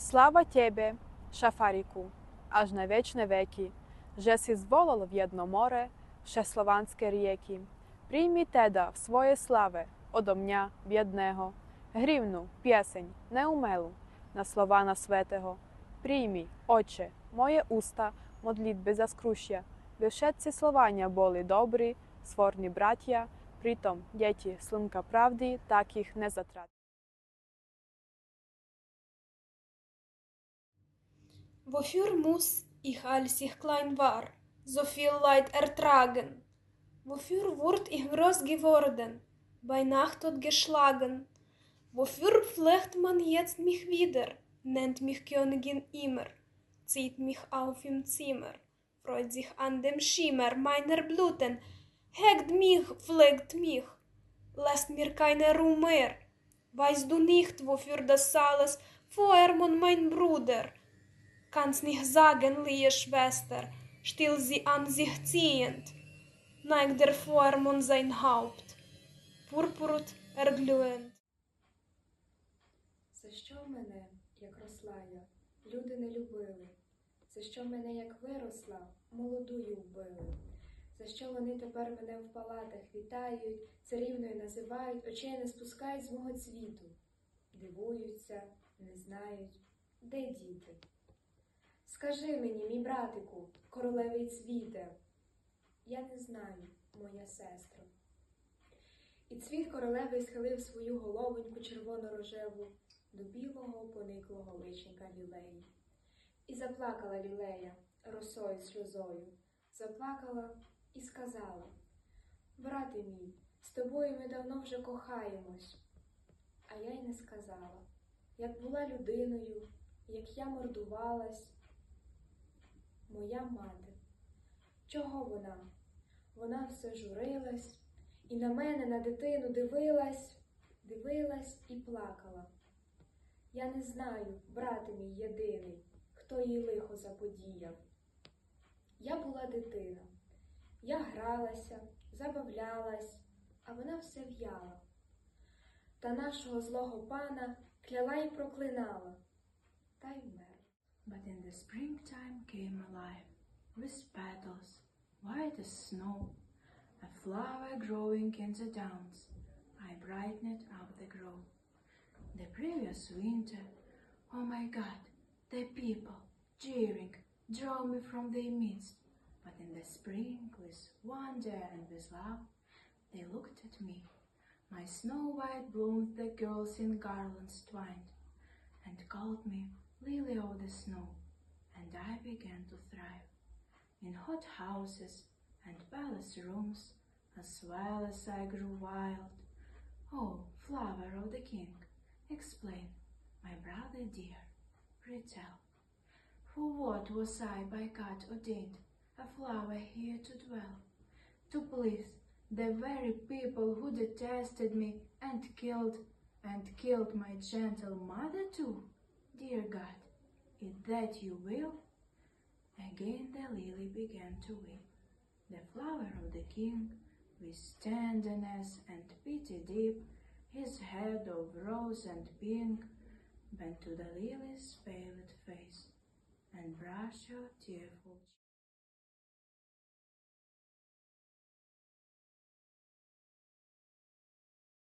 Слава Тебе, Шафарику, аж на вечне веки, že si zvolal v jedno more všeslovanské rieky. Príjmi teda v svoje slave odo mňa biedného грівну, пісень, неумелу на слова на светего. Прийми, Отче, моє уста, модлітьби за скруща, ви všetci словання були добрі, сворні браття, притом діти слинка правди, таких не затрат. Wofür muss ich als ich klein war, so viel Leid ertragen? Wofür wurd ich groß geworden, bei Nacht und geschlagen? Wofür flecht man jetzt mich wieder, nennt mich Königin immer, zieht mich auf im Zimmer, freut sich an dem Schimmer meiner Bluten, hegt mich, pflegt mich, lässt mir keine Ruhe mehr. Weißt du nicht, wofür das alles, Feuermann, mein Bruder? Kann's nicht sagen, liebe Schwester, still sie an sich ziehend, neigt der Feuermann sein Haupt, purpurut erglühend. За що мене, як росла я, люди не любили? За що мене, як виросла, молодую вбили? За що вони тепер мене в палатах вітають, царівною називають, очей не спускають з мого цвіту? Дивуються, не знають, де діти? Скажи мені, мій братику, королевий цвіте, я не знаю, моя сестро. І цвіт королеви схилив свою головоньку червоно-рожеву до білого пониклого личника лілеї. І заплакала лілея росою сльозою, заплакала і сказала: Брате мій, з тобою ми давно вже кохаємось. А я й не сказала, як була людиною, як я мордувалась. Моя мати. Чого вона? Вона все журилась і на мене, на дитину дивилась, дивилась і плакала. Я не знаю, брате мій єдиний, хто їй лихо заподіяв. Я була дитина, я гралася, забавлялась, а вона все в'яла. Та нашого злого пана кляла й проклинала, та й вмерла. But in the springtime came alive, with petals white as snow, a flower growing in the downs. I brightened up the grove. The previous winter, oh my God, the people, jeering, drove me from their midst. But in the spring, with wonder and with love, they looked at me. My snow white bloomed the girls in garlands twined, and called me lily of the snow, and I began to thrive in hot houses and palace rooms, as well as I grew wild. Oh, flower of the king, explain, my brother dear, retell. For what was I by God ordained, a flower here to dwell? To please the very people who detested me and killed, and killed my gentle mother too? Dear God, is that you will? Again the lily began to weep. The flower of the king, with tenderness and pity deep, his head of rose and pink, bent to the lily's pallid face, and brushed her tearful cheek.